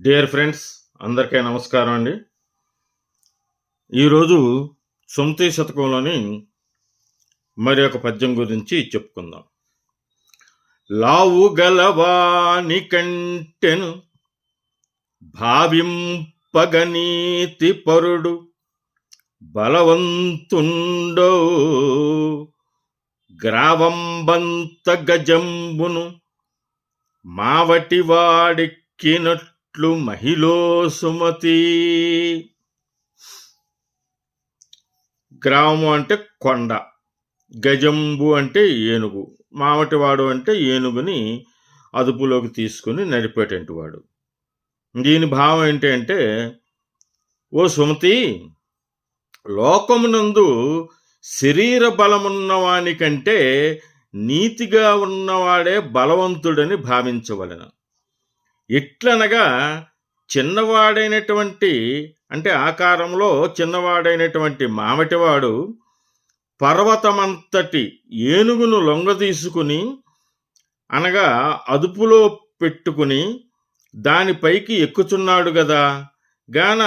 Dear friends అందరికీ నమస్కారం అండి. ఈరోజు సొంతి శతకంలోని మరి ఒక పద్యం గురించి చెప్పుకుందాం. లావు గలవాని కంటెను భావింపగనీతి పరుడు బలవంతుండో గ్రావంబంత గజంబును మావటి వాడెక్కినట్లు మహిళో సుమతి. గ్రామం అంటే కొండ గజంబు అంటే ఏనుగు మామటివాడు అంటే ఏనుగుని అదుపులోకి తీసుకుని నడిపేటంటి వాడు. దీని భావం ఏంటి అంటే ఓ సుమతి లోకమునందు శరీర బలమున్నవానికంటే నీతిగా ఉన్నవాడే బలవంతుడని భావించవలెను. ఎట్లనగా చిన్నవాడైనటువంటి అంటే ఆకారంలో చిన్నవాడైనటువంటి మామటివాడు పర్వతమంతటి ఏనుగును లొంగదీసుకుని అనగా అదుపులో పెట్టుకుని దానిపైకి ఎక్కుచున్నాడు గదా. గాన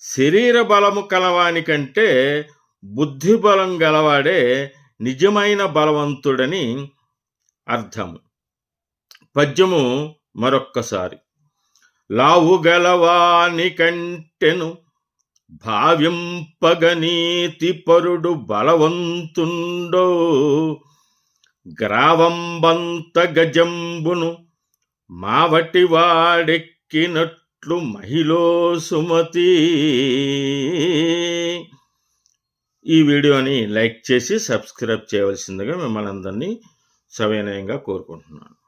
శరీర బలము కలవాని కంటే బుద్ధి బలం గలవాడే నిజమైన బలవంతుడని అర్థము. పద్యము మరొక్కసారి. లావు గలవాని కంటెను భావింపగనీతి పరుడు బలవంతుండో గ్రావంబంత గజంబును మావటి వాడెక్కినట్లు మహిళో సుమతి. ఈ వీడియోని లైక్ చేసి సబ్స్క్రైబ్ చేయవలసిందిగా మిమ్మల్ని అందరినీ సవినయంగా కోరుకుంటున్నాను.